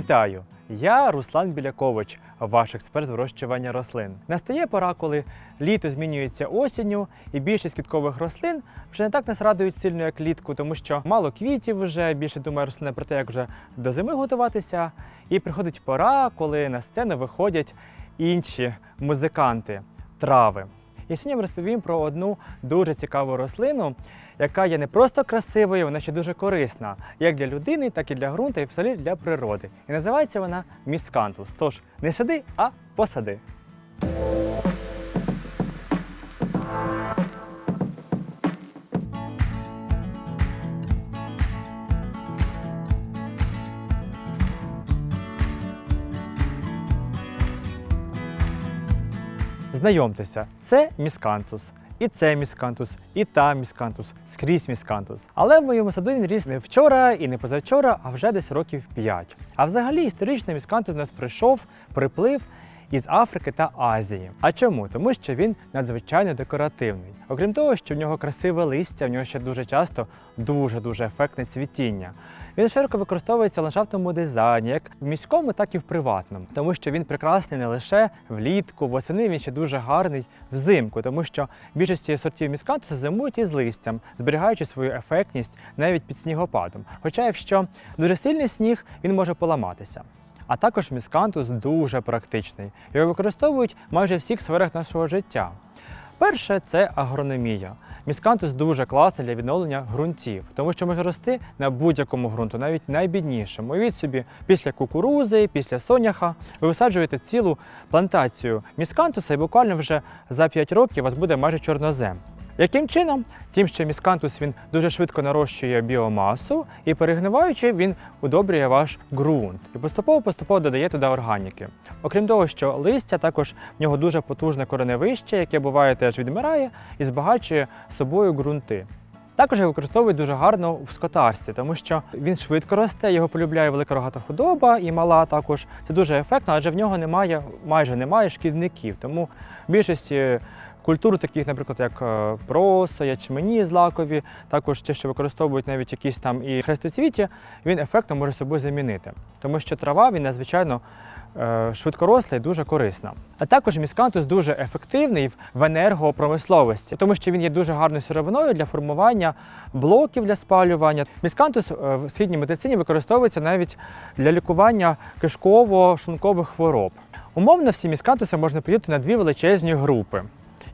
Вітаю! Я Руслан Білякович, ваш експерт з вирощування рослин. Настає пора, коли літо змінюється осінню, і більшість квіткових рослин вже не так нас радують сильно, як літку, тому що мало квітів вже більше думає рослина про те, як вже до зими готуватися. І приходить пора, коли на сцену виходять інші музиканти трави. І сьогодні я розповім про одну дуже цікаву рослину, яка є не просто красивою, вона ще дуже корисна, як для людини, так і для ґрунту, і взагалі для природи. І називається вона міскантус. Тож не сади, а посади. Знайомтеся, це міскантус. І це міскантус, і та міскантус, скрізь міскантус. Але в моєму саду він ріс не вчора і не позавчора, а вже десь років 5. А взагалі історично міскантус у нас прийшов, приплив із Африки та Азії. А чому? Тому що він надзвичайно декоративний. Окрім того, що в нього красиве листя, в нього ще дуже часто дуже-дуже ефектне цвітіння. Він широко використовується в ландшафтному дизайні, як в міському, так і в приватному, тому що він прекрасний не лише влітку, восени він ще дуже гарний взимку, тому що більшості сортів міскантуса зимують із листям, зберігаючи свою ефектність навіть під снігопадом. Хоча, якщо дуже сильний сніг, він може поламатися. А також міскантус дуже практичний. Його використовують майже в всіх сферах нашого життя. Перше це агрономія. Міскантус дуже класний для відновлення ґрунтів, тому що може рости на будь-якому ґрунту, навіть найбіднішому. Уявіть собі, після кукурузи, після соняха ви висаджуєте цілу плантацію міскантуса, і буквально вже за 5 років у вас буде майже чорнозем. Яким чином? Тим, що міскантус він дуже швидко нарощує біомасу і перегниваючи, він удобрює ваш ґрунт і поступово-поступово додає туди органіки. Окрім того, що листя також в нього дуже потужне кореневище, яке буває теж відмирає і збагачує собою ґрунти. Також його використовують дуже гарно в скотарстві, тому що він швидко росте, його полюбляє велика рогата худоба і мала також. Це дуже ефектно, адже в нього немає, майже немає шкідників. Тому в більшості культур, таких, наприклад, як е, проса, ячмені злакові, також ті, що використовують навіть якісь там і хрестоцвіття, він ефектно може собою замінити. Тому що трава він надзвичайно е, швидкоросла і дуже корисна. А також міскантус дуже ефективний в енергопромисловості, тому що він є дуже гарною сировиною для формування блоків для спалювання. Міскантус е, в східній медицині використовується навіть для лікування кишково-шлункових хвороб. Умовно всі міскантуси можна поділити на дві величезні групи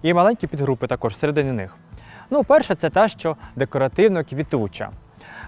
і маленькі підгрупи також всередині них. Ну, перша це та, що декоративно квітуча.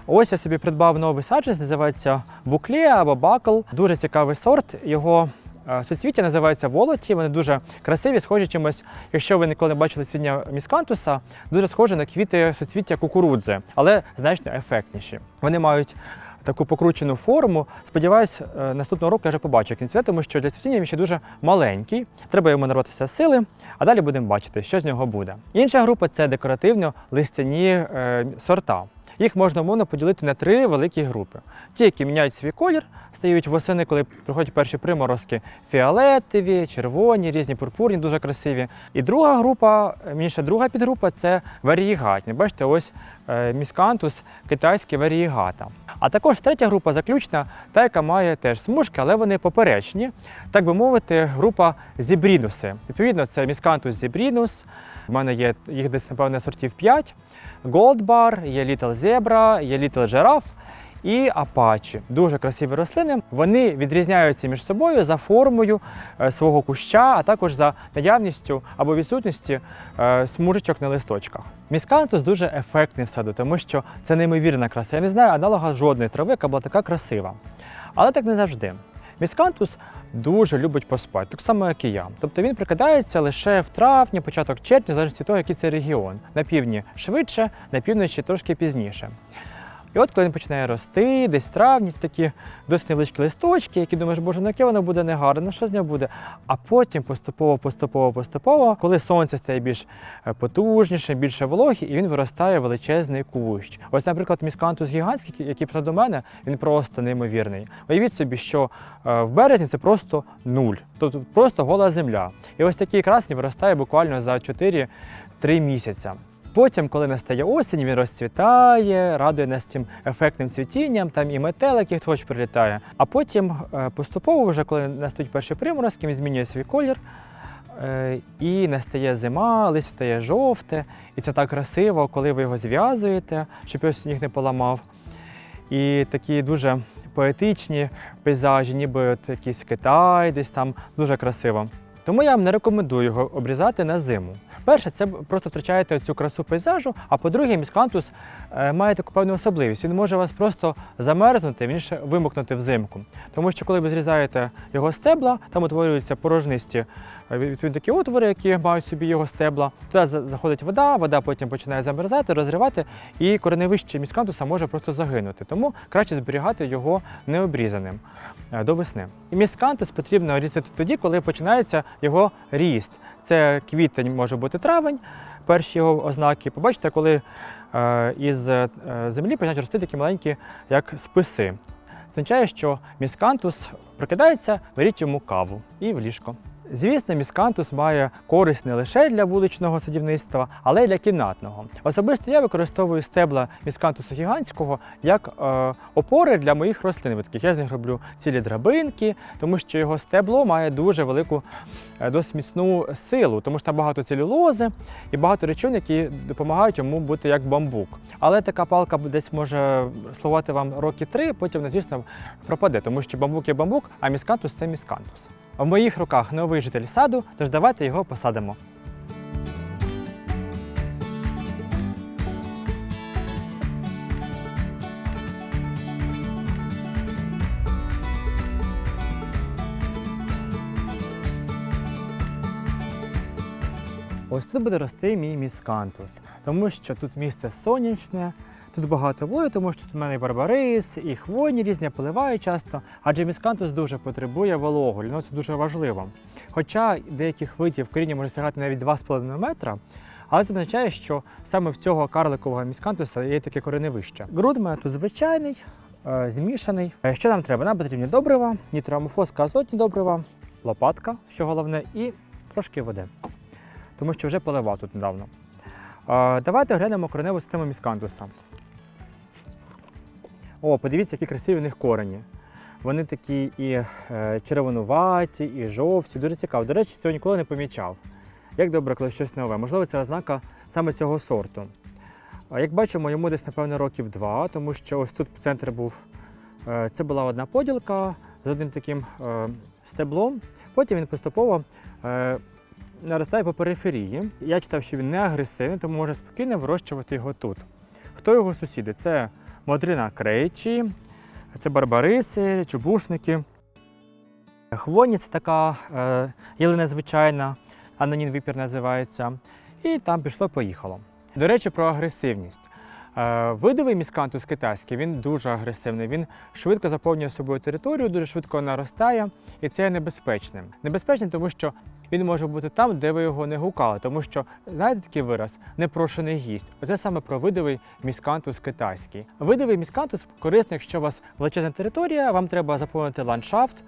Ось я собі придбав новий саджанець, називається буклія або бакл. Дуже цікавий сорт. Його е, суцвіття називається волоті. Вони дуже красиві, схожі чимось. Якщо ви ніколи не бачили цвітня міскантуса, дуже схожі на квіти суцвіття кукурудзи, але значно ефектніші. Вони мають таку покручену форму. Сподіваюсь, е, наступного року я вже побачу, цвіте, тому що для цвітіння він ще дуже маленький. Треба йому набратися сили, а далі будемо бачити, що з нього буде. Інша група це декоративно-листяні е, сорта. Їх можна умовно поділити на три великі групи. Ті, які міняють свій колір, стають восени, коли приходять перші приморозки, фіолетові, червоні, різні пурпурні, дуже красиві. І друга група, мінша друга підгрупа це варієгатні. Бачите, ось е, міскантус китайський варієгата. А також третя група заключна, та, яка має теж смужки, але вони поперечні. Так би мовити, група зібрінуси. Відповідно, це міскантус зібрінус. У мене є їх десь, напевно, сортів 5. Goldbar, є Little Zebra, є Little Giraffe і Apache. Дуже красиві рослини. Вони відрізняються між собою за формою е, свого куща, а також за наявністю або відсутністю е, смужечок на листочках. Міскантус дуже ефектний в саду, тому що це неймовірна краса. Я не знаю аналога жодної трави, яка була така красива. Але так не завжди. Міскантус дуже любить поспати, так само, як і я. Тобто він прикидається лише в травні, початок червня, залежно від того, який це регіон. На півдні швидше, на півночі трошки пізніше. От коли він починає рости, десь травні, такі досить невеличкі листочки, які думаєш, боже, ну яке воно буде негарне, ну що з нього буде? А потім поступово, поступово, поступово, коли сонце стає більш е, потужніше, більше вологі, і він виростає величезний кущ. Ось, наприклад, міскантус гігантський, який позаду мене, він просто неймовірний. Уявіть собі, що е, в березні це просто нуль, тобто просто гола земля. І ось такий красний виростає буквально за 4-3 місяця. Потім, коли настає осінь, він розцвітає, радує нас цим ефектним цвітінням, там і метелик, і хоч прилітає. А потім е, поступово, вже коли настають перші приморозки, він змінює свій колір. е, І настає зима, листя стає жовте, і це так красиво, коли ви його зв'язуєте, щоб його сніг не поламав. І такі дуже поетичні пейзажі, ніби от якийсь Китай, десь там дуже красиво. Тому я вам не рекомендую його обрізати на зиму. Перше, це просто втрачаєте цю красу пейзажу, а по-друге, міскантус е, має таку певну особливість. Він може вас просто замерзнути, він ще вимокнути взимку. Тому що коли ви зрізаєте його стебла, там утворюються порожнисті е, відповідно такі отвори, які мають собі його стебла. Туди заходить вода, вода потім починає замерзати, розривати, і кореневище міскантуса може просто загинути. Тому краще зберігати його необрізаним е, до весни. І міскантус потрібно різати тоді, коли починається його ріст. Це квітень, може бути травень, перші його ознаки. Побачите, коли е, із е, землі починають рости такі маленькі, як списи. Це означає, що міскантус прокидається, беріть йому каву і в ліжко. Звісно, міскантус має користь не лише для вуличного садівництва, але й для кімнатного. Особисто я використовую стебла міскантуса гігантського як е, опори для моїх рослин. Я з них роблю цілі драбинки, тому що його стебло має дуже велику, е, досить міцну силу, тому що там багато целюлози і багато речовин, які допомагають йому бути як бамбук. Але така палка десь може слугувати вам роки три, потім, звісно, пропаде, тому що бамбук є бамбук, а міскантус це міскантус. В моїх руках новий житель саду, тож давайте його посадимо. Ось тут буде рости мій міскантус, тому що тут місце сонячне, тут багато води, тому що тут у мене і барбарис, і хвойні різні, поливаю часто, адже міскантус дуже потребує вологу, для це дуже важливо. Хоча деяких видів коріння може сягати навіть 2,5 метра, але це означає, що саме в цього карликового міскантуса є таке кореневище. Ґрунт у мене тут звичайний, е, змішаний. Е, Що нам треба? Нам потрібні добрива, нітроамофоска, азотні добрива, лопатка, що головне, і трошки води тому що вже поливав тут недавно. Е, давайте оглянемо кореневу систему міскантуса. О, подивіться, які красиві в них корені. Вони такі і е, червонуваті, і жовті. Дуже цікаво. До речі, цього ніколи не помічав. Як добре, коли щось нове. Можливо, це ознака саме цього сорту. Як бачимо, йому десь, напевно, років два, тому що ось тут центр був. е, Це була одна поділка з одним таким е, стеблом. Потім він поступово наростає по периферії. Я читав, що він не агресивний, тому можна спокійно вирощувати його тут. Хто його сусіди? Це модрина крейчі, це барбариси, чубушники. Хвойні це така е, ялина звичайна, анонін випір називається. І там пішло-поїхало. До речі, про агресивність. Е, видовий міскантус китайський, він дуже агресивний. Він швидко заповнює собою територію, дуже швидко наростає, і це є небезпечним. Небезпечним, тому що він може бути там, де ви його не гукали. Тому що, знаєте такий вираз, непрошений гість. Оце саме про видовий міскантус китайський. Видовий міскантус корисний, якщо у вас величезна територія, вам треба заповнити ландшафт.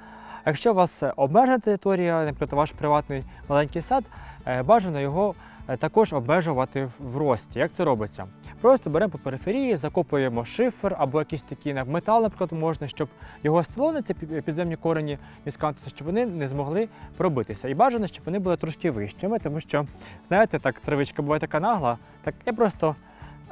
Якщо у вас е, обмежена територія, наприклад, ваш приватний маленький сад, е, бажано його також обмежувати в- рості. Як це робиться? Просто беремо по периферії, закопуємо шифер або якісь такі метал, наприклад, можна, щоб його стелони, ці підземні корені міскантуса, щоб вони не змогли пробитися. І бажано, щоб вони були трошки вищими, тому що, знаєте, так травичка буває така нагла, так я просто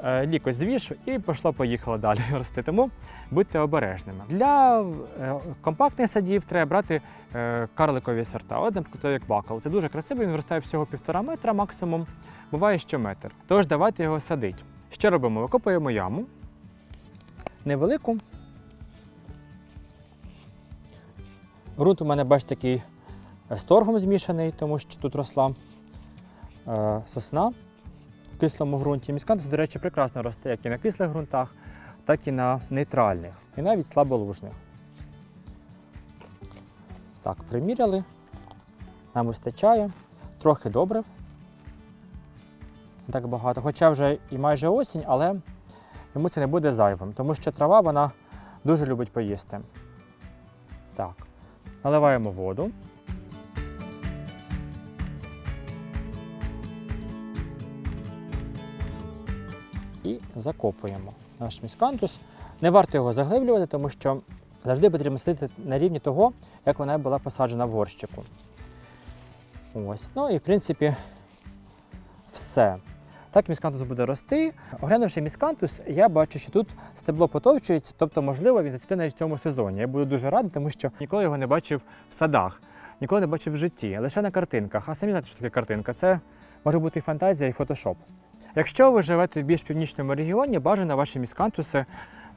е, лікоть звішу і пішло-поїхало далі рости. Тому будьте обережними. Для е, компактних садів треба брати е, карликові сорта. От, наприклад, як бакал. Це дуже красиво, він виростає всього півтора метра максимум, буває що метр. Тож давайте його садити. Що робимо? Викопуємо яму невелику. Грунт у мене, бачите, такий з торгом змішаний, тому що тут росла сосна в кислому ґрунті. Міскантус, до речі, прекрасно росте як і на кислих ґрунтах, так і на нейтральних, і навіть слаболужних. Так, приміряли. Нам вистачає. Трохи добре. Не так багато. Хоча вже і майже осінь, але йому це не буде зайвим, тому що трава вона дуже любить поїсти. Так, наливаємо воду. І закопуємо наш міскантус. Не варто його заглиблювати, тому що завжди потрібно сидіти на рівні того, як вона була посаджена в горщику. Ось. Ну і в принципі все. Так міскантус буде рости. Оглянувши міскантус, я бачу, що тут стебло потовчується, тобто, можливо, він зацвіте навіть в цьому сезоні. Я буду дуже радий, тому що ніколи його не бачив в садах, ніколи не бачив в житті, лише на картинках. А самі знаєте, що таке картинка? Це може бути і фантазія, і фотошоп. Якщо ви живете в більш північному регіоні, бажано ваші міскантуси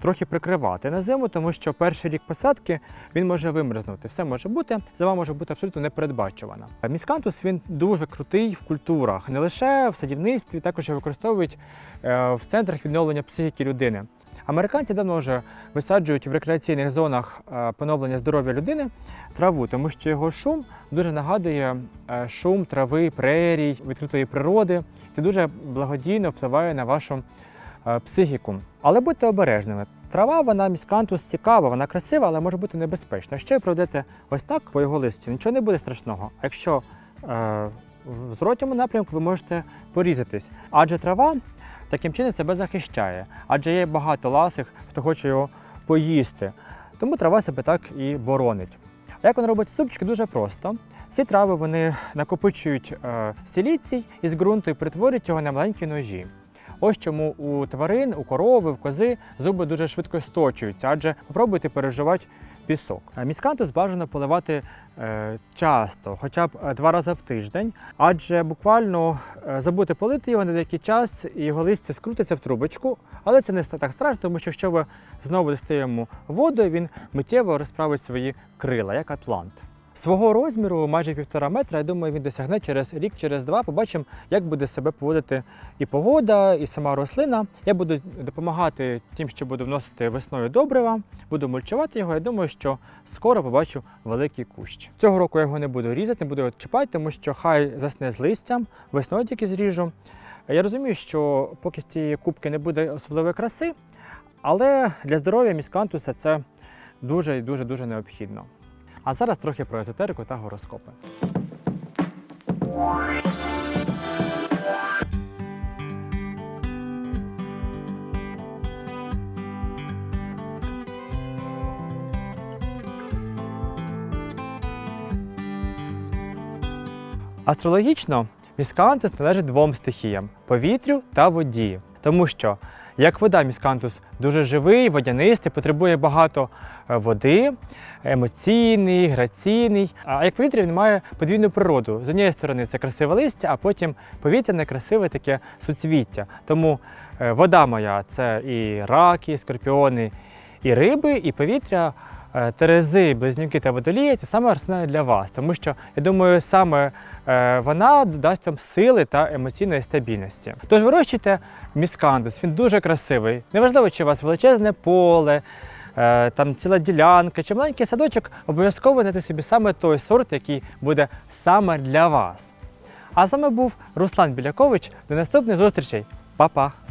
трохи прикривати на зиму, тому що перший рік посадки він може вимерзнути. Все може бути, зима може бути абсолютно непередбачувана. Міскантус він дуже крутий в культурах, не лише в садівництві, також використовують е, в центрах відновлення психіки людини. Американці давно вже висаджують в рекреаційних зонах е, поновлення здоров'я людини траву, тому що його шум дуже нагадує е, шум трави, прерій, відкритої природи. Це дуже благодійно впливає на вашу е, психіку. Але будьте обережними. Трава, вона міскантус цікава, вона красива, але може бути небезпечна. Якщо ви проведете ось так по його листі, нічого не буде страшного. А якщо в зворотньому напрямку ви можете порізатись, адже трава таким чином себе захищає, адже є багато ласих, хто хоче його поїсти. Тому трава себе так і боронить. А як вона робить супчики? Дуже просто. Ці трави вони накопичують е, силіцій із ґрунту і перетворюють його на маленькі ножі. Ось чому у тварин, у корови, в кози зуби дуже швидко сточуються, адже попробуйте переживати пісок. А Міскантус бажано поливати е, часто, хоча б е, два рази в тиждень, адже буквально е, забути полити його на деякий час, і його листя скрутиться в трубочку, але це не так страшно, тому що якщо ви знову дасте йому воду, він миттєво розправить свої крила, як атлант. Свого розміру майже півтора метра, я думаю, він досягне через рік, через два. Побачимо, як буде себе поводити і погода, і сама рослина. Я буду допомагати тим, що буду вносити весною добрива, буду мульчувати його. Я думаю, що скоро побачу великий кущ. Цього року я його не буду різати, не буду його чіпати, тому що хай засне з листям, весною тільки зріжу. Я розумію, що поки з цієї кубки не буде особливої краси, але для здоров'я міскантуса це дуже і дуже дуже необхідно. А зараз трохи про езотерику та гороскопи. Астрологічно міскантус належить двом стихіям повітрю та воді. Тому що як вода, міскантус дуже живий, водянистий, потребує багато е, води, емоційний, граційний. А як повітря він має подвійну природу. З однієї сторони це красиве листя, а потім повітряне красиве таке суцвіття. Тому е, вода моя це і раки, і скорпіони, і риби, і повітря. е, Терези, близнюки та водолії це саме рослина для вас, тому що я думаю, саме вона дасть вам сили та емоційної стабільності. Тож вирощуйте міскандус, він дуже красивий. Неважливо, чи у вас величезне поле, е, там ціла ділянка чи маленький садочок, обов'язково знайти собі саме той сорт, який буде саме для вас. А вами був Руслан Білякович. До наступних зустрічей. Па-па!